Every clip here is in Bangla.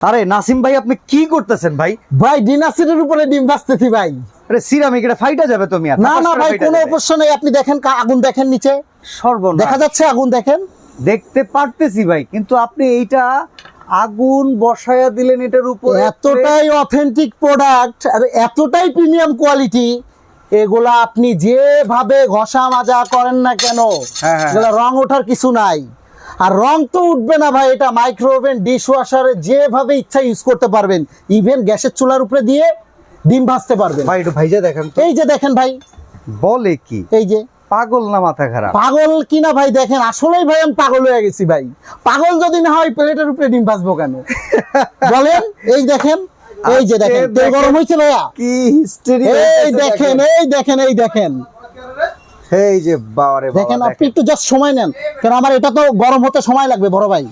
আরে নাসিম ভাই আপনি কি করতেছেন ভাই? ভাই ডিনাসিটের উপরে ডিম ভাজতেছি ভাই। আরে সিরামিক এটা ফাইটা যাবে তুমি না না ভাই কোনো অবশ্য নেই। আপনি দেখেন আগুন দেখেন নিচে। সর্বনাশ। দেখা যাচ্ছে আগুন দেখেন। দেখতে পারতেছি ভাই কিন্তু আপনি এইটা আগুন বসায়া দিলেন এটার উপর। এতটাই অথেন্টিক প্রোডাক্ট আর এতটাই প্রিমিয়াম কোয়ালিটি এগুলা আপনি যেভাবে ঘষা মাজা করেন না কেন হ্যাঁ, হ্যাঁ। এগুলা রং ওঠার কিছু নাই। আর রং তো উঠবে না ভাই এটা মাইক্রো ওভেন ডিশ ওয়াশারে যেভাবে ইচ্ছা ইউজ করতে পারবেন। ইভেন গ্যাসের চুলার উপরে দিয়ে ডিম ভাজতে পারবেন। ভাই একটু ভাইজা দেখেন তো। এই যে দেখেন ভাই। বলে কি? এই যে। পাগল না মাথা খারাপ? পাগল কিনা ভাই দেখেন আসলেই ভাই আমি পাগল হয়ে গেছি ভাই। পাগল যদি না হয় প্লেটের উপরে ডিম ভাজবো কেন? বলেন এই দেখেন এই যে দেখেন তেল গরম হয়েছে ভাইয়া। কি হিস্টেরি এই দেখেন। এই দেখেন এই দেখেন। এই যে বাবারে বাবা দেখেন আপনি একটু জাস্ট সময় নেন কারণ আমার এটা তো গরম হতে সময় লাগবে বড় ভাই।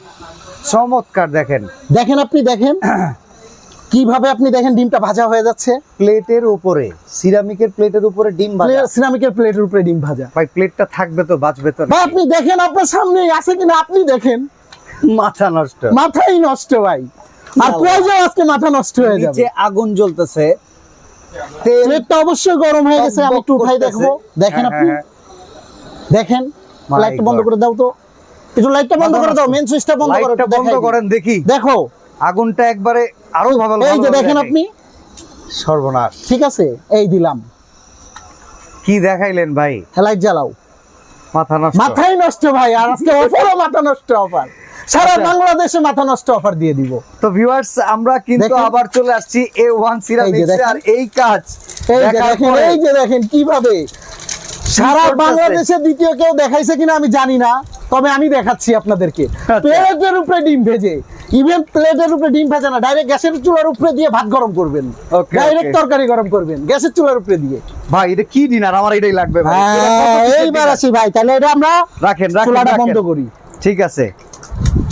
চমৎকার দেখেন। দেখেন আপনি দেখেন। কীভাবে আপনি দেখেন ডিমটা ভাজা হয়ে যাচ্ছে? প্লেটের উপরে সিরামিকের প্লেটের উপরে ডিম ভাজা। সিরামিকের প্লেটের উপরে ডিম ভাজা। ভাই প্লেটটা থাকবে তো বাঁচবে তো ভাই আপনি দেখেন আপনার সামনে আছে কিনা আপনি দেখেন। মাথা নষ্ট। মাথাই নষ্ট ভাই। আর। প্রয়োজন আজকে মাথা নষ্ট হয়ে যাবে। নিচে আগুন জ্বলতেছে। তেল প্লেটটা অবশ্যই গরম হয়ে গেছে আমি একটু উঠাই দেখব। দেখেন হ্যাঁ, আপনি? হ্যাঁ, দেখেন লাইটটা বন্ধ করে দাও তো। একটু লাইটটা বন্ধ করে দাও মেন সুইচটা বন্ধ করো বন্ধ করেন দেখি। দেখো। আগুনটা একবারে আরও ভালো এই যে দেখেন আপনি? সর্বনাশ। ঠিক আছে এই দিলাম। কি দেখাইলেন ভাই? লাইট জ্বালাও। মাথা নষ্ট। মাথাই নষ্ট ভাই আর আজকে অফারও মাথা নষ্ট অফার। সারা আচ্ছা। বাংলাদেশে মাথা নষ্ট অফার দিয়ে দিব। তো ভিউয়ার্স আমরা কিন্তু আবার চলে আসছি এ ওয়ান দেখেন। আর এই কাজ এই যে দেখেন এই যে দেখেন কীভাবে। সারা বাংলাদেশে দ্বিতীয় কেউ দেখাইছে কিনা আমি জানি না তবে আমি দেখাচ্ছি আপনাদেরকে। আচ্ছা। প্লেটের উপরে ডিম ভেজে। ইভেন প্লেটের উপরে ডিম ভেজে না ডাইরেক্ট গ্যাসের চুলার উপরে দিয়ে ভাত গরম করবেন। ডাইরেক্ট তরকারি গরম করবেন গ্যাসের চুলার উপরে দিয়ে। ভাই এটা কি ডিনার আমার এটাই লাগবে ভাই। হ্যাঁ, এইবার আসি ভাই তাহলে এটা আমরা রাখেন চুলাটা। বন্ধ করি। ঠিক আছে।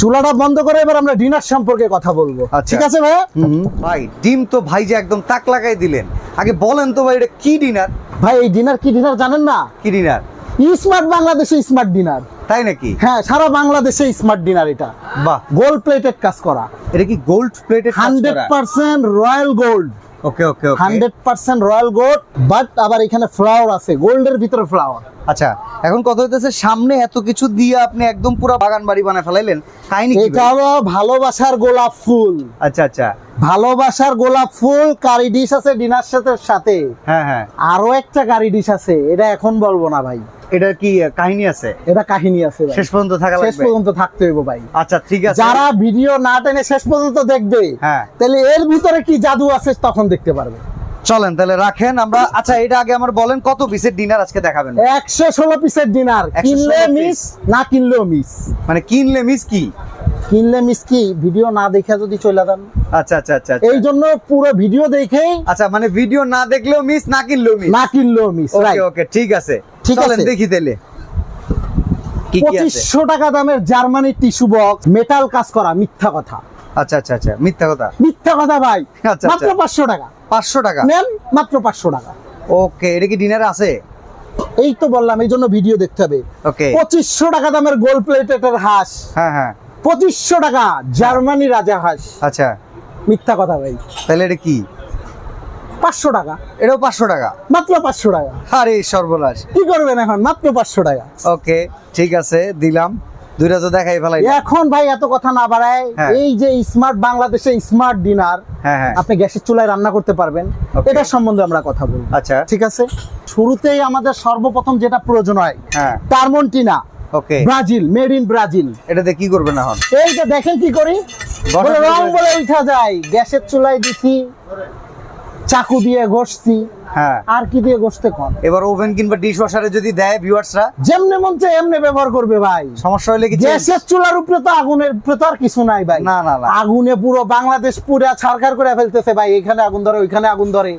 চুলাটা বন্ধ করে এবার আমরা ডিনার সম্পর্কে কথা বলব। আচ্ছা। ঠিক আছে ভাই ভাই ডিম তো ভাই যে একদম তাক লাগাই দিলেন। আগে বলেন তো ভাই এটা কি ডিনার? ভাই এই ডিনার কি ডিনার জানেন না? কি ডিনার? স্মার্ট বাংলাদেশে স্মার্ট ডিনার। তাই নাকি? হ্যাঁ সারা বাংলাদেশে স্মার্ট ডিনার এটা। বাহ। গোল্ড প্লেটেড কাজ করা। এটা কি gold plated hundred percent royal gold. Okay okay hundred percent royal gold but আবার এখানে ফ্লাওয়ার আছে গোল্ডের ভিতরে ফ্লাওয়ার আচ্ছা এখন কথা হইতেছে সামনে এত কিছু দিয়ে আপনি একদম পুরো বাগান বাড়ি বানায় ফেলাইলেন কাহিনী এটা হলো ভালোবাসার গোলাপ ফুল। আচ্ছা আচ্ছা। ভালোবাসার গোলাপ ফুল কারি ডিশ আছে ডিনার সাথে সাথে। হ্যাঁ হ্যাঁ। আরও একটা কারি ডিশ আছে এটা এখন বলব না ভাই। এটা কি কাহিনী আছে? এটা কাহিনী আছে শেষ পর্যন্ত থাকা শেষ পর্যন্ত থাকতে হইব ভাই। আচ্ছা ঠিক আছে। যারা ভিডিও না টেনে শেষ পর্যন্ত দেখবে হ্যাঁ। তাহলে এর ভিতরে কি জাদু আছে তখন দেখতে পারবে। চলেন তাহলে রাখেন। আমরা আচ্ছা এটা আগে আমার বলেন কত পিসের ডিনার আজকে দেখাবেন? একশো ষোলো পিসের ডিনার কিনলে মিস না কিনলেও মিস মানে কিনলে মিস কি? কিনলে মিস কি? ভিডিও না দেখে যদি চলে যান। আচ্ছা আচ্ছা আচ্ছা আচ্ছা। এই জন্য পুরো ভিডিও দেখেই আচ্ছা মানে ভিডিও না দেখলেও মিস না কিনলেও মিস না কিনলেও মিস ওকে ওকে ঠিক আছে। ঠিক আছে। দেখি তাহলে। পঁচিশশো টাকা দামের জার্মানি টিস্যু বক্স মেটাল কাজ করা মিথ্যা কথা। আচ্ছা আচ্ছা আচ্ছা। মিথ্যা কথা? মিথ্যা কথা ভাই। আচ্ছা, মাত্র আচ্ছা। পাঁচশো টাকা। পাঁচশো টাকা? নেন মাত্র পাঁচশো টাকা। ওকে এটা কি ডিনার আছে? এই তো বললাম এই জন্য ভিডিও দেখতে হবে। ওকে। পঁচিশশো টাকা দামের গোল্ড প্লেটের হাঁস। হ্যাঁ হ্যাঁ। পঁচিশশো টাকা জার্মানি রাজা হাঁস। আচ্ছা। মিথ্যা কথা ভাই। তাহলে এটা কি? পাঁচশো টাকা। এটাও পাঁচশো টাকা? মাত্র পাঁচশো টাকা। আরে সর্বনাশ। কি করবেন এখন? মাত্র পাঁচশো টাকা। ওকে ঠিক আছে দিলাম। দুইটা তো দেখাই ফেলাই এখন ভাই এত কথা না বাড়ায় হ্যাঁ। এই যে স্মার্ট বাংলাদেশে স্মার্ট ডিনার হ্যাঁ হ্যাঁ। আপনি গ্যাসের চুলায় রান্না করতে পারবেন. এটার সম্বন্ধে আমরা কথা বলব। আচ্ছা। ঠিক আছে? শুরুতেই আমাদের সর্বপ্রথম যেটা প্রয়োজন হয় Tramontina. Okay Brazil made in Brazil. এটাতে কি করবেন এখন? এই যে দেখেন কি করি? রং বলে উঠা যায়। গ্যাসের চুলায় দিছি। চাকু দিয়ে ঘষছি। হ্যাঁ। আর কি দিয়ে ঘষতে কন? এবার ওভেন কিংবা ডিশ ওয়াশারে যদি দেয় ভিউয়ার্সরা? যেমনে মন চায় এমনি ব্যবহার করবে ভাই। সমস্যা হলে কি? গ্যাসের চুলার উপরে তো আগুনের উপরে তো আর কিছু নাই ভাই। না, না, না। আগুনে পুরো বাংলাদেশ পুরা ছারখার করে ফেলতেছে ভাই। এখানে আগুন ধরে ওইখানে আগুন ধরে।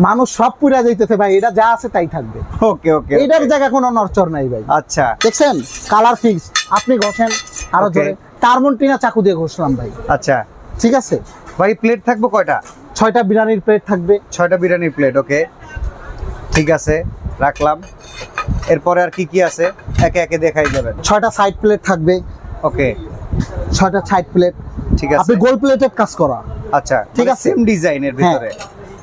মানুষ সব পুরা যাইতেছে ভাই। এটা যা আছে তাই থাকবে। ওকে ওকে এটার জায়গা কোনো নরচর নাই ভাই। আচ্ছা। দেখছেন? কালার ফিক্স আপনি ঘষেন আরও. জোরে টার্মন্টিনা চাকু দিয়ে ঘষলাম ভাই। আচ্ছা। ঠিক আছে? ভাই প্লেট থাকবে কয়টা? ছয়টা বিরিয়ানির প্লেট থাকবে। ছয়টা বিরিয়ানির প্লেট ওকে ঠিক আছে রাখলাম। এরপরে আর কি কি আছে? একে একে দেখাই যাবেন। ছয়টা সাইড প্লেট থাকবে। ওকে ছয়টা সাইড প্লেট ঠিক আছে। আপনি গোল প্লেটেড কাজ করা। আচ্ছা ঠিক ঠিক আছে? সেম ডিজাইনের ভিতরে।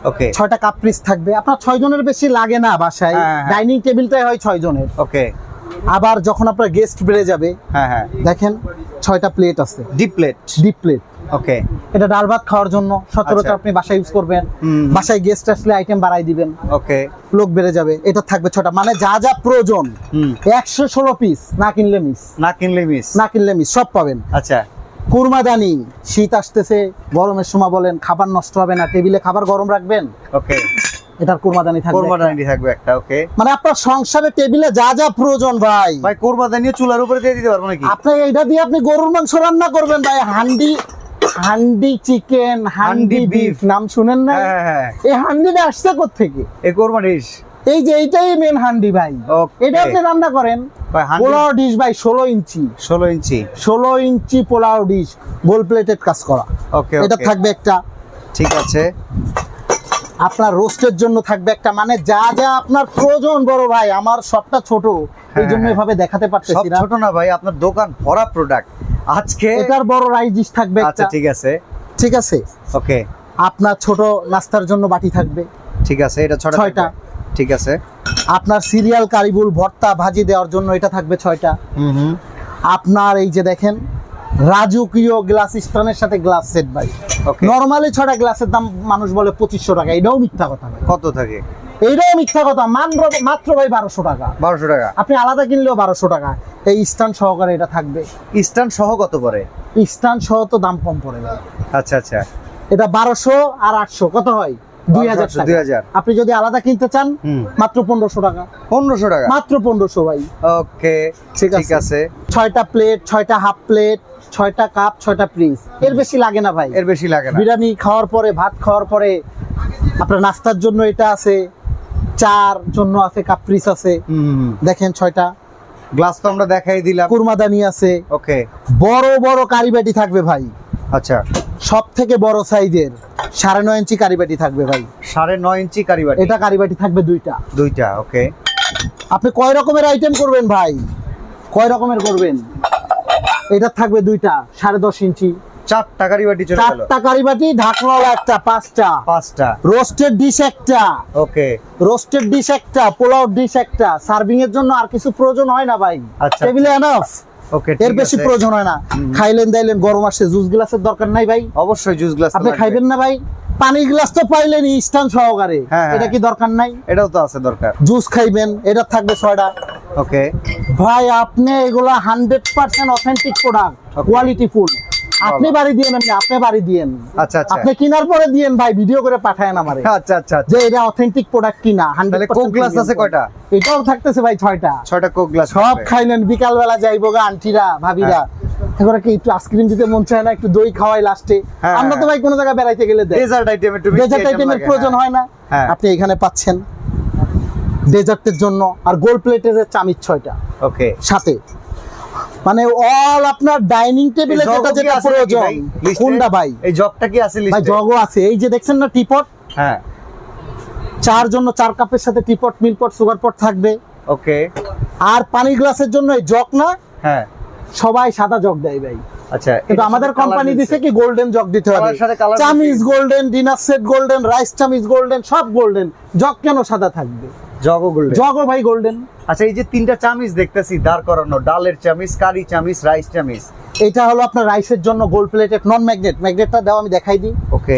ওকে ছয়টা কাপ্রিস থাকবে। আপনার ছয় জনের বেশি লাগে না বাসায়। হ্যাঁ, হ্যাঁ। ডাইনিং টেবিলটাই হয় ছয় জনের ওকে আবার যখন আপনার গেস্ট বেড়ে যাবে হ্যাঁ হ্যাঁ। দেখেন ছয়টা প্লেট আছে। Deep plate deep plate okay এটা ডাল ভাত খাওয়ার জন্য সচরাচর আচ্ছা। আপনি বাসায় ইউজ করবেন। বাসায় গেস্ট আসলে আইটেম বাড়াই দিবেন। ওকে লোক বেড়ে যাবে। এটা থাকবে ছটা। মানে যা যা প্রয়োজন একশো ষোলো পিস না কিনলে মিস না কিনলে মিস না কিনলে মিস সব পাবেন। আচ্ছা। কুরমাদানি শীত আসতেছে গরমের সময় বলেন খাবার নষ্ট হবে না টেবিলে খাবার গরম রাখবেন। ওকে এটার কুরমাদানি থাকবে কোরমা দানি থাকবে একটা ওকে মানে আপনার সংসারে টেবিলে যা যা প্রয়োজন ভাই। ভাই কোরমা দানি চুলার উপরে দিয়ে দিতে পারব নাকি? আপনি এইটা দিয়ে আপনি গরুর মাংস রান্না করবেন ভাই হান্ডি হান্ডি চিকেন হান্ডি বিফ নাম শুনেন না হ্যাঁ হ্যাঁ এই হান্ডিটা আসছে থেকে এই কোরমা ডিশ। এই যে এইটাই মেন হান্ডি ভাই। এটা আপনি রান্না করেন? পোলাও ডিশ ভাই ষোলো ইঞ্চি। ষোলো ইঞ্চি। ষোলো inch pulao dish gold plated কাজ করা। ওকে এটা থাকবে একটা ঠিক আছে। আপনার রোস্টের জন্য থাকবে একটা। মানে যা যা আপনার প্রয়োজন বড় ভাই আমার সবটা ছোট। এই জন্য হ্যাঁ। এভাবে দেখাতে পারতেছি না। ছোট না ভাই আপনার দোকান ভরা প্রোডাক্ট আজকে এটার বড় রাইজিস থাকবে আচ্ছা ঠিক আছে। ঠিক আছে? ওকে। আপনার ছোট নাস্তার জন্য বাটি থাকবে। ঠিক আছে এটা ছটা ছয়টা। ঠিক আছে। আপনার সিরিয়াল কারিবুল ভর্তা ভাজি দেওয়ার জন্য এটা থাকবে ছয়টা। হুম হুম। আপনার এই যে দেখেন রাজকীয় গ্লাস স্টানের সাথে গ্লাস সেট ভাই। নর্মালি ছটা গ্লাসের দাম মানুষ বলে পঁচিশশো টাকা এটাও মিথ্যা কথা ভাই। কত থাকে? এইটাও মিথ্যা কথা মাত্র মাত্র ভাই বারোশো টাকা। বারোশো টাকা। আপনি আলাদা কিনলেও বারোশো টাকা এই স্টান সহকারে এটা থাকবে। স্টান সহ কত পরে স্টান সহ তো দাম কম পড়ে ভাই। আচ্ছা আচ্ছা। এটা বারোশো আর আটশো কত হয়? দুই হাজার 1200, টাকা। 2000 আপনি যদি আলাদা কিনতে চান মাত্র পনেরোশো টাকা। পনেরোশো টাকা? মাত্র পনেরোশো ভাই। ওকে ঠিক। আছে। ছয়টা প্লেট ছয়টা হাফ প্লেট ছয়টা কাপ ছয়টা পিস এর বেশি লাগে না ভাই। এর বেশি লাগে না। বিরিয়ানি খাওয়ার পরে ভাত খাওয়ার পরে আপনার নাস্তার জন্য এটা আছে চার জন্য আছে কাপ কাপ্রিস আছে। দেখেন ছয়টা। গ্লাস তো আমরা দেখাই দিলাম। কুরমাদানি আছে। ওকে। বড় বড় কারিবাটি থাকবে ভাই। আচ্ছা। সব থেকে বড় সাইজের সাড়ে নয় ইঞ্চি কারিবাটি থাকবে ভাই। সাড়ে নয় ইঞ্চি কারিবাটি। এটা কারিবাটি থাকবে দুইটা। দুইটা ওকে। আপনি কয় রকমের আইটেম করবেন ভাই? কয় রকমের করবেন? এটা থাকবে দুইটা সাড়ে দশ ইঞ্চি। চারটা কারিবাটি চলে গেল। চারটা কারিবাটি ঢাকনাওয়ালা একটা পাঁচটা। পাঁচটা। রোস্টেড ডিশ একটা। ওকে। রোস্টেড ডিশ একটা পোলাও ডিশ একটা। সার্ভিং এর জন্য আর কিছু প্রয়োজন হয় না ভাই। আচ্ছা, টেবিলে এনাফ ওকে এর বেশি প্রয়োজন হয় না। খাইলেন দাইলেন গরম আসছে জুস গ্লাসের দরকার নাই ভাই। অবশ্যই জুস গ্লাস আপনি খাইবেন না ভাই। পানির গ্লাস তো পাইলেন স্টান সহকারে। হ্যাঁ, হ্যাঁ। এটা কি দরকার নাই? এটাও তো আছে দরকার। জুস খাইবেন এটা থাকবে ছয়টা। ওকে ভাই আপনি এগুলা hundred percent authentic product quality full আপনি বাড়ি দিয়েন এমনি আপনি বাড়ি দিয়েন। আচ্ছা আচ্ছা। আপনি কেনার পরে দিয়েন ভাই ভিডিও করে পাঠায় আমারে। আচ্ছা আচ্ছা আচ্ছা। যে এটা অথেন্টিক প্রোডাক্ট কিনা তাহলে 100% কোক গ্লাস আছে কয়টা? এটাও থাকতেছে ভাই ছয়টা। ছয়টা কোক গ্লাস সব খাইলেন বিকাল বেলা যাইবো গা আন্টিরা ভাবিরা। এগুলো কি একটু আইসক্রিম দিতে মন চায় না একটু দই খাওয়াই লাস্টে হ্যাঁ, আমরা তো হ্যাঁ। ভাই কোনো জায়গায় বেড়াইতে গেলে দেয়। ডেজার্ট আইটেম একটু ডেজার্ট আইটেমের প্রয়োজন হয় না। হ্যাঁ। আপনি এখানে পাচ্ছেন। ডেজার্টের জন্য আর গোল প্লেটের চামিচ ছয়টা। ওকে সাথে। মানে অল আপনার ডাইনিং টেবিলে যেটা যেটা প্রয়োজন। কোনটা ভাই? এই জগটা কি আছে ভাই জগও আছে। এই যে দেখছেন না টিপট হ্যাঁ। চার জন্য চার কাপের সাথে টিপট মিলপট সুগার পট থাকবে। ওকে আর পানির গ্লাসের জন্য এই জগ না? হ্যাঁ। সবাই সাদা জগ দেয় ভাই। আচ্ছা কিন্তু আমাদের কোম্পানি দিছে কি গোল্ডেন জগ দিতে হবে। চামিজ golden dinner set golden rice চামিজ golden সব গোল্ডেন জগ কেন সাদা থাকবে? জগও গোল্ডেন। জগও ভাই গোল্ডেন। আচ্ছা এই যে তিনটা চামিচ দেখতেছি দাঁড় করানো ডালের চামিচ কারি চামিচ রাইস চামিচ। এটা হলো আপনার রাইসের জন্য গোল্ড প্লেটেড নন ম্যাগনেট ম্যাগনেটটা দাও আমি দেখাই দিই। ওকে।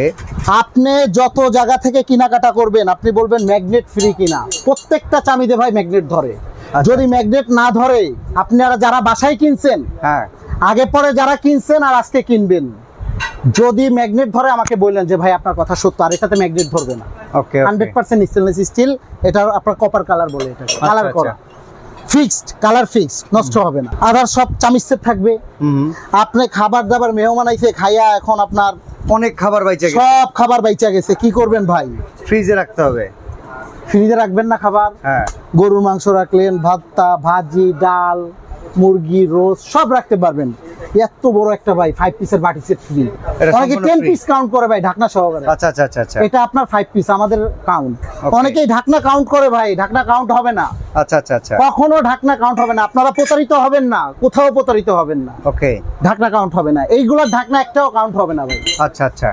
আপনি যত জায়গা থেকে কেনাকাটা করবেন আপনি বলবেন ম্যাগনেট ফ্রি কিনা। প্রত্যেকটা চামিতে ভাই ম্যাগনেট ধরে। আচ্ছা। যদি ম্যাগনেট না ধরে আপনারা যারা বাসায় কিনছেন হ্যাঁ। আগে পরে যারা কিনছেন আর আজকে কিনবেন। যদি ম্যাগনেট ধরে আমাকে বললেন যে ভাই আপনার কথা সত্য আর এটাতে ম্যাগনেট ধরবে না। Okay hundred percent stainless steel এটা আপনার কপার কালার বলে এটা। কালার আচ্ছা। করা। ফিক্সড কালার ফিক্স নষ্ট হবে না। আধার সব চামিচের থাকবে। আপনি খাবার দাবার মেহমান আইছে খাইয়া এখন আপনার অনেক খাবার বাইচে গেছে। সব খাবার বাইচা গেছে। কি করবেন ভাই? ফ্রিজে রাখতে হবে। ফ্রিজে রাখবেন না খাবার। হ্যাঁ। গরুর মাংস রাখলেন ভাতটা ভাজি ডাল। মুরগি রোজ সব রাখতে পারবেন। এত বড় একটা ভাই ফাইভ পিসের বাটি সেট ফ্রি অনেকে টেন পিস কাউন্ট করে ভাই ঢাকনা সহকারে। আচ্ছা আচ্ছা আচ্ছা আচ্ছা। এটা আপনার ফাইভ পিস আমাদের কাউন্ট অনেকেই ঢাকনা কাউন্ট করে ভাই ঢাকনা কাউন্ট হবে না। আচ্ছা আচ্ছা আচ্ছা। কখনো ঢাকনা কাউন্ট হবে না। আপনারা প্রতারিত হবেন না কোথাও প্রতারিত হবেন না। ওকে ঢাকনা কাউন্ট হবে না। এইগুলোর ঢাকনা একটাও কাউন্ট হবে না ভাই। আচ্ছা আচ্ছা।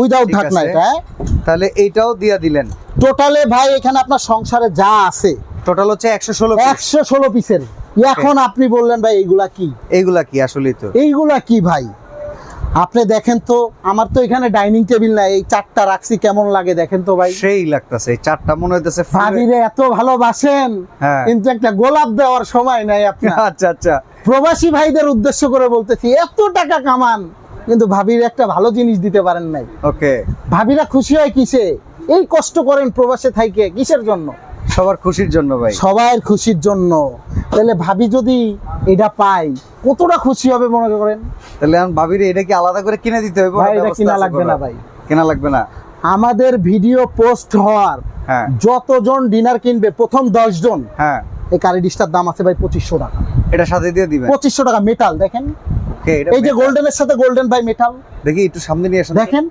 উইদাউট ঢাকনা এটা হ্যাঁ? তাহলে এইটাও দিয়া দিলেন। টোটালে ভাই এখানে আপনার সংসারে যা আছে টোটাল হচ্ছে একশো ষোলো একশো ষোলো পিসের এখন আপনি বললেন ভাই এইগুলা কি? এইগুলা কি? আসলে তো। এইগুলা কি ভাই? আপনি দেখেন তো আমার তো এখানে ডাইনিং টেবিল নাই এই চারটা রাখছি কেমন লাগে দেখেন তো ভাই? সেই লাগতেছে এই চারটা মনে হইতেছে ভাবিরে এত ভালোবাসেন হ্যাঁ। কিন্তু একটা গোলাপ দেওয়ার সময় নাই আপনার। আচ্ছা আচ্ছা। প্রবাসী ভাইদের উদ্দেশ্য করে বলতেছি এত টাকা কামান কিন্তু ভাবির একটা ভালো জিনিস দিতে পারেন নাই। ওকে। ভাবিরা খুশি হয় কিসে? এই কষ্ট করেন প্রবাসে থাইকে কিসের জন্য? সবার খুশির জন্য ভাই। সবার খুশির জন্য। তাহলে ভাবি যদি এটা পাই কতটা খুশি হবে মনে করেন? তাহলে আমি ভাবি রে, এটা কি আলাদা করে কিনে দিতে হবে? ভাই, এটা কিনা লাগবে না ভাই। কেনা লাগবে না? আমাদের ভিডিও পোস্ট হওয়ার হ্যাঁ। যতজন ডিনার কিনবে প্রথম দশ জন হ্যাঁ। এই কারি ডিশটার দাম আছে ভাই পঁচিশশো টাকা। এটা সাথে দিয়ে দিবেন? পঁচিশশো টাকা মেটাল দেখেন? এই যে গোল্ডেনের সাথে গোল্ডেন ভাই মেটাল দেখি একটু সামনে নিয়ে আসেন। দেখেন।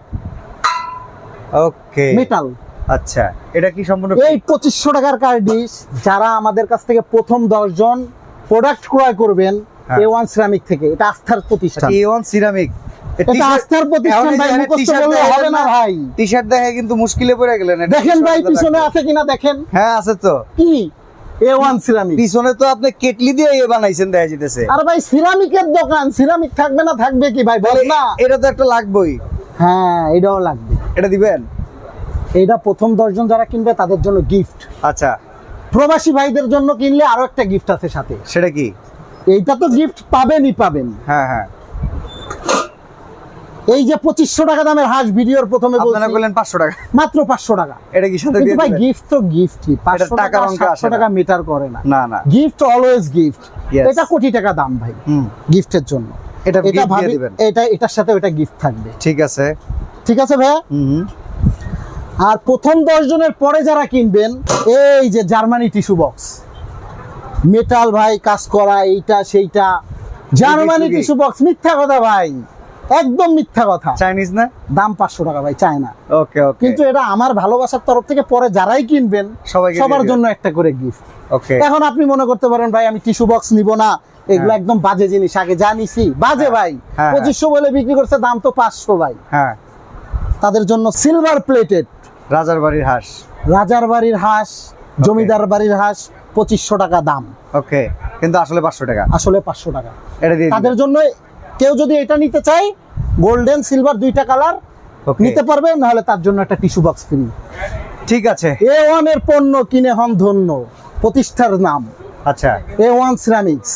ওকে। মেটাল আচ্ছা এটা কি সম্পূর্ণ এই পঁচিশশো টাকার কার ডিশ যারা আমাদের কাছ থেকে প্রথম দশ জন প্রোডাক্ট ক্রয় করবেন। এ ওয়ান সিরামিক থেকে। এটা আস্থার প্রতিষ্ঠান। এ ওয়ান সিরামিক এটা আস্থার প্রতিষ্ঠান ভাই মুখস্থ হবে না ভাই। টি শার্ট দেখে কিন্তু মুশকিলে পড়ে গেলেন। দেখেন ভাই পিছনে আছে কিনা দেখেন। হ্যাঁ আছে তো। কি? এ ওয়ান সিরামিক পিছনে তো আপনি কেটলি দিয়ে ইয়ে বানাইছেন দেখা যেতেছে আর ভাই সিরামিকের দোকান। সিরামিক থাকবে না থাকবে কি ভাই? বলেন না। এটা তো একটা লাগবেই। হ্যাঁ এটাও লাগবে। এটা দিবেন? এটা প্রথম দশজন যারা কিনবে তাদের জন্য গিফট আচ্ছা। প্রবাসী ভাইদের জন্য কিনলে আরও একটা গিফট আছে সাথে। সেটা কি? এইটা তো গিফট পাবেনই পাবেন। হ্যাঁ হ্যাঁ। এই যে পঁচিশশো টাকা দামের হাঁস ভিডিওর প্রথমে আপনারা বললেন পাঁচশো টাকা। মাত্র পাঁচশো টাকা। এটা কি সাথে ভাই গিফট তো গিফটই পাঁচশো টাকা সাতশো টাকা মিটার করে না। না না। গিফট অলওয়েজ গিফট এটা কোটি টাকা দাম ভাই গিফটের জন্য। এটা এটা ভাবি এটা এটার সাথে ওটা গিফট থাকবে। ঠিক আছে। ঠিক আছে ভাইয়া? হুম। আর প্রথম দশ জনের পরে যারা কিনবেন এই যে জার্মানি টিস্যু বক্স মেটাল ভাই কাজ করা এইটা সেইটা। জার্মানি টিস্যু বক্স মিথ্যা কথা ভাই। একদম মিথ্যা কথা। চাইনিজ না? দাম পাঁচশো টাকা ভাই চায় না ওকে ওকে কিন্তু এটা আমার ভালোবাসার তরফ থেকে পরে যারাই কিনবেন সবাই সবার জন্য একটা করে গিফট ওকে এখন আপনি মনে করতে পারেন ভাই আমি টিস্যু বক্স নিব না। এগুলো হ্যাঁ। একদম বাজে জিনিস আগে জানিছি বাজে ভাই। হ্যাঁ। পঁচিশশো বলে বিক্রি করছে দাম তো পাঁচশো ভাই। হ্যাঁ। তাদের জন্য সিলভার প্লেটেড রাজার বাড়ির হাঁস। রাজার বাড়ির হাঁস জমিদার বাড়ির হাঁস পঁচিশশো টাকা দাম। ওকে কিন্তু আসলে পাঁচশো টাকা। আসলে পাঁচশো টাকা। এটা দিয়ে তাদের জন্য কেউ যদি এটা নিতে চায় গোল্ডেন সিলভার দুইটা কালার নিতে পারবে নাহলে তার জন্য একটা টিস্যু বক্স ফ্রি ঠিক আছে। এ ওয়ানের পণ্য কিনে হন ধন্য। প্রতিষ্ঠার নাম। আচ্ছা। এ ওয়ান সিরামিক্স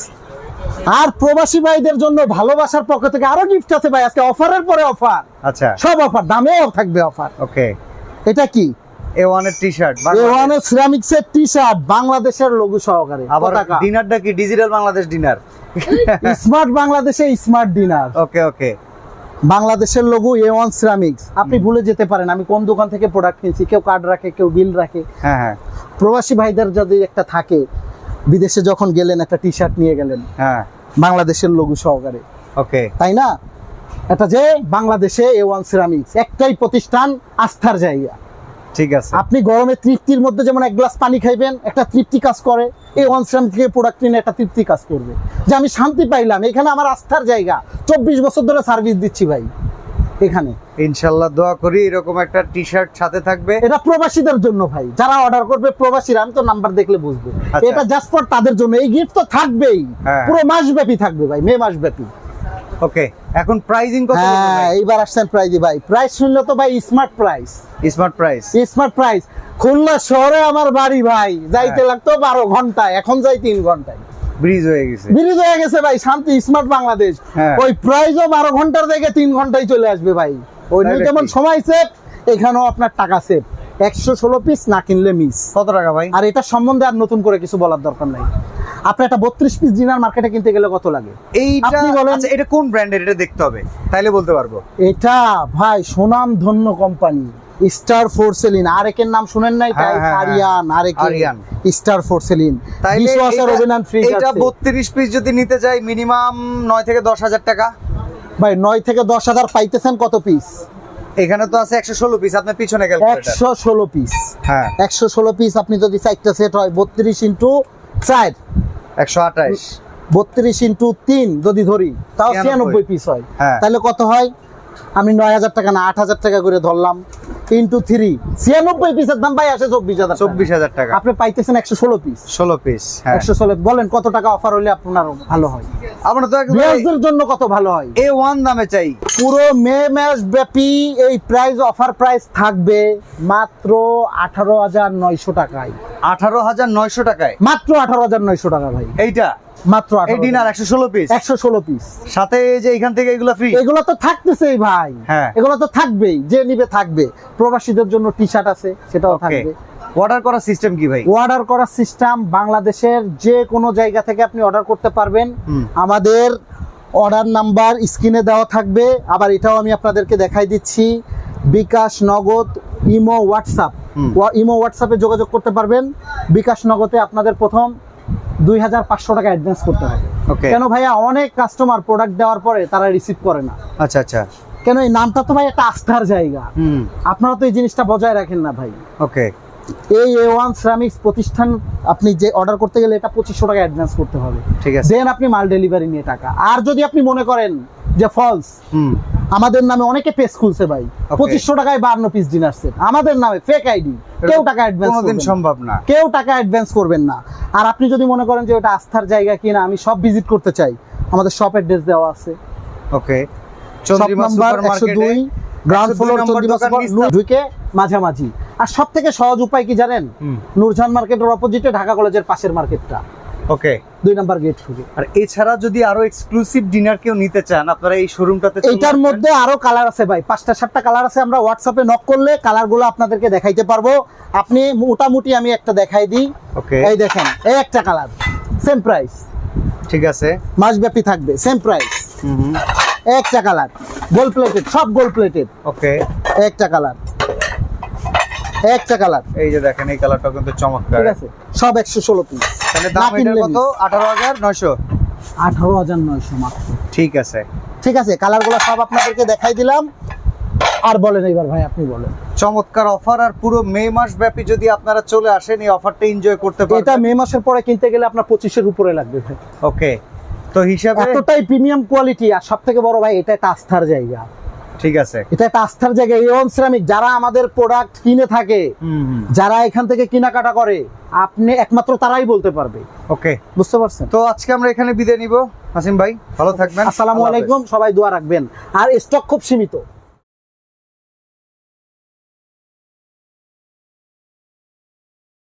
আর প্রবাসী ভাইদের জন্য ভালোবাসার পক্ষ থেকে আরও গিফট আছে ভাই। আজকে অফারের পরে অফার আচ্ছা। সব অফার দামেও থাকবে অফার ওকে এটা কি? টি শার্ট টি শার্ট বাংলাদেশের সহকারে। আবার ডিনারটা কি ডিজিটাল বাংলাদেশ ডিনার স্মার্ট বাংলাদেশে স্মার্ট ডিনার ওকে ওকে বাংলাদেশের এ ওয়ান সিরামিক্স আপনি ভুলে যেতে পারেন আমি কোন দোকান থেকে প্রোডাক্ট কিনছি কেউ কার্ড রাখে কেউ বিল রাখে। হ্যাঁ হ্যাঁ। প্রবাসী ভাইদের যদি একটা থাকে বিদেশে যখন গেলেন একটা টি শার্ট নিয়ে গেলেন হ্যাঁ। বাংলাদেশের লঘু সহকারে। ওকে তাই না? এটা যে বাংলাদেশে এ ওয়ান সিরামিক্স একটাই প্রতিষ্ঠান আস্থার জায়গা। ঠিক আছে। আপনি গরমে তৃপ্তির মধ্যে যেমন এক গ্লাস পানি খাইবেন একটা তৃপ্তি কাজ করে এই ওয়ান থেকে প্রোডাক্ট কিনে একটা তৃপ্তি কাজ করবে। যে আমি শান্তি পাইলাম এখানে আমার আস্থার জায়গা। চব্বিশ বছর ধরে সার্ভিস দিচ্ছি ভাই এখানে। ইনশাল্লাহ দোয়া করি এরকম একটা টি শার্ট সাথে থাকবে। এটা প্রবাসীদের জন্য ভাই যারা অর্ডার করবে প্রবাসীরা আমি তো নাম্বার দেখলে বুঝব। আচ্ছা। এটা জাস্ট ফর তাদের জন্য এই গিফট তো থাকবেই। হ্যাঁ। পুরো মাস ব্যাপী থাকবে ভাই মে মাস ব্যাপী ওকে এখন প্রাইজিং কত হ্যাঁ এইবার আসছেন প্রাইজ ভাই। প্রাইস শুনলে তো ভাই smart price smart price smart price Khulna শহরে আমার বাড়ি ভাই যাইতে হ্যাঁ। লাগতো বারো ঘন্টায় এখন যাই তিন ঘন্টায়। ব্রিজ হয়ে গেছে। ব্রিজ হয়ে গেছে ভাই শান্তি স্মার্ট বাংলাদেশ। হ্যাঁ। ওই প্রাইজও বারো ঘণ্টার থেকে তিন ঘন্টায় চলে আসবে ভাই। ওই যেমন সময় সেভ এখানেও আপনার টাকা সেভ একশো ষোলো পিস না কিনলে মিস কত টাকা ভাই? আর এটা সম্বন্ধে আর নতুন করে কিছু বলার দরকার নাই। আপনি একটা বত্রিশ পিস ডিনার মার্কেটে কিনতে গেলে কত লাগে? এইটা বলেন- আচ্ছা এটা কোন ব্র্যান্ডের এটা দেখতে হবে তাইলে বলতে পারব। এটা ভাই সুনাম ধন্য কোম্পানি স্টার ফোরসেলিন আরেকের নাম শুনেন নাই তাই। Ariyan আরেকে Ariyan. Star porcelain dishwasher oven fridge এটা বত্রিশ পিস যদি নিতে যাই মিনিমাম নয় থেকে দশ হাজার টাকা। ভাই নয় থেকে দশ হাজার পাইতেছেন কত পিস এখানে তো আছে একশো ষোলো পিস আপনার পিছনে ক্যালকুলেটর একশো ষোলো পিস হ্যাঁ। একশো ষোলো পিস আপনি যদি চারটা সেট হয় বত্রিশ ইন্টু চার। একশো আঠাশ। বত্রিশ ইন্টু তিন যদি ধরি তাও ছিয়ানব্বই। পিস হয়। হ্যাঁ। তাহলে কত হয়? আমি নয় হাজার টাকা না আট হাজার টাকা করে ধরলাম। ইন্টু থ্রি ছিয়ানব্বই পিসের দাম ভাই আসে চব্বিশ হাজার চব্বিশ হাজার টাকা। আপনি পাইতেছেন একশো ষোলো পিস ষোলো পিস হ্যাঁ। একশো ষোলো বলেন কত টাকা অফার হলে আপনার ভালো হয়। আমরা তো একদম জন্য কত ভালো হয়? এ ওয়ান দামে চাই। পুরো মে মাস ব্যাপী এই প্রাইস অফার প্রাইস থাকবে মাত্র আঠারো হাজার নয়শো টাকায়। আঠারো হাজার নয়শো টাকায়। মাত্র আঠারো হাজার নয়শো টাকা ভাই। এইটা? মাত্র এই ডিনার একশো ষোলো পিস। একশো ষোলো পিস। সাথে এই যে এখান থেকে এগুলো ফ্রি এগুলো তো থাকতেছেই ভাই। হ্যাঁ। এগুলো তো থাকবেই যে নিবে থাকবে। প্রবাসীদের জন্য টি শার্ট আছে সেটাও থাকবে। অর্ডার করার সিস্টেম কি ভাই? অর্ডার করার সিস্টেম বাংলাদেশের যে কোনো জায়গা থেকে আপনি অর্ডার করতে পারবেন। আমাদের অর্ডার নাম্বার স্ক্রিনে দেওয়া থাকবে। আবার এটাও আমি আপনাদেরকে দেখাই দিচ্ছি। বিকাশ নগদ ইমো হোয়াটসঅ্যাপ। ইমো হোয়াটসঅ্যাপে যোগাযোগ করতে পারবেন। বিকাশ নগদে আপনাদের প্রথম দুই হাজার পাঁচশো টাকা অ্যাডভান্স করতে হবে। কেন ভাইয়া অনেক কাস্টমার প্রোডাক্ট দেওয়ার পরে তারা রিসিভ করে না। আচ্ছা আচ্ছা। কেন এই নামটা তো ভাই একটা আস্থার জায়গা। আপনারা তো এই জিনিসটা বজায় রাখেন না ভাই। ওকে এই এ ওয়ান সিরামিক্স প্রতিষ্ঠান আপনি যে অর্ডার করতে গেলে এটা পঁচিশশো টাকা অ্যাডভান্স করতে হবে। ঠিক আছে। দেন আপনি মাল ডেলিভারি নিয়ে টাকা। আর যদি আপনি মনে করেন যে ফলস হুম। আমাদের নামে অনেকে পেজ খুলছে ভাই. পঁচিশশো টাকায় বান্ন পিস ডিনার সেট আমাদের নামে ফেক আইডি কেউ টাকা অ্যাডভান্স কোনোদিন সম্ভব না। কেউ টাকা অ্যাডভান্স করবেন না। আর আপনি যদি মনে করেন যে ওটা আস্থার জায়গা কিনা আমি সব ভিজিট করতে চাই। আমাদের শপ অ্যাড্রেস দেওয়া আছে। ওকে শপ নাম্বার একশো দুই গ্রাউন্ড ফ্লোর চন্দ্রিমা সুপার ঢুকে মাঝামাঝি। আর সব থেকে সহজ উপায় কি জানেন? নূরজাহান মার্কেটের অপোজিটে ঢাকা কলেজের পাশের মার্কেটটা ওকে দুই নাম্বার গেট থেকে আর এছাড়া যদি আরও এক্সক্লুসিভ ডিনার কেউ নিতে চান আপনারা এই শোরুমটাতে চলে এইটার মধ্যে আরও কালার আছে ভাই। পাঁচটা সাতটা কালার আছে আমরা হোয়াটসঅ্যাপে নক করলে কালারগুলো আপনাদেরকে দেখাইতে পারব। আপনি মোটামুটি আমি একটা দেখাই দিই। ওকে এই দেখেন এই একটা কালার সেম প্রাইস ঠিক আছে। মাসব্যাপী থাকবে সেম প্রাইস একটা কালার গোল প্লেটেড সব গোল প্লেটেড ওকে একটা কালার একটা কালার। এই যে দেখেন এই কালারটা কিন্তু চমৎকার। ঠিক আছে? সব একশো ষোলো পিস তাহলে দাম কত? আঠারো হাজার নয়শো। আঠারো হাজার নয়শো মাত্র। ঠিক আছে। ঠিক আছে কালারগুলো সব আপনাদেরকে দেখাই দিলাম। আর বলেন এবার ভাই আপনি বলেন। চমৎকার অফার আর পুরো মে মাস ব্যাপী যদি আপনারা চলে আসেন এই অফারটা এনজয় করতে এটা মে মাসের পরে কিনতে গেলে আপনার পঁচিশের উপরে লাগবে ভাই। ওকে তো হিসাবে এতটাই প্রিমিয়াম কোয়ালিটি আর সব থেকে বড় ভাই এটা একটা আস্থার জায়গা। ঠিক আছে। এটা একটা আস্থার জায়গা এওন সিরামিক যারা আমাদের প্রোডাক্ট কিনে থাকে যারা এখান থেকে কেনাকাটা করে আপনি একমাত্র তারাই বলতে পারবে। ওকে। বুঝতে পারছেন? তো আজকে আমরা এখানে বিদায় নিব। হাসিম ভাই ভালো থাকবেন। আসসালামু আলাইকুম সবাই দোয়া রাখবেন। আর স্টক খুব সীমিত।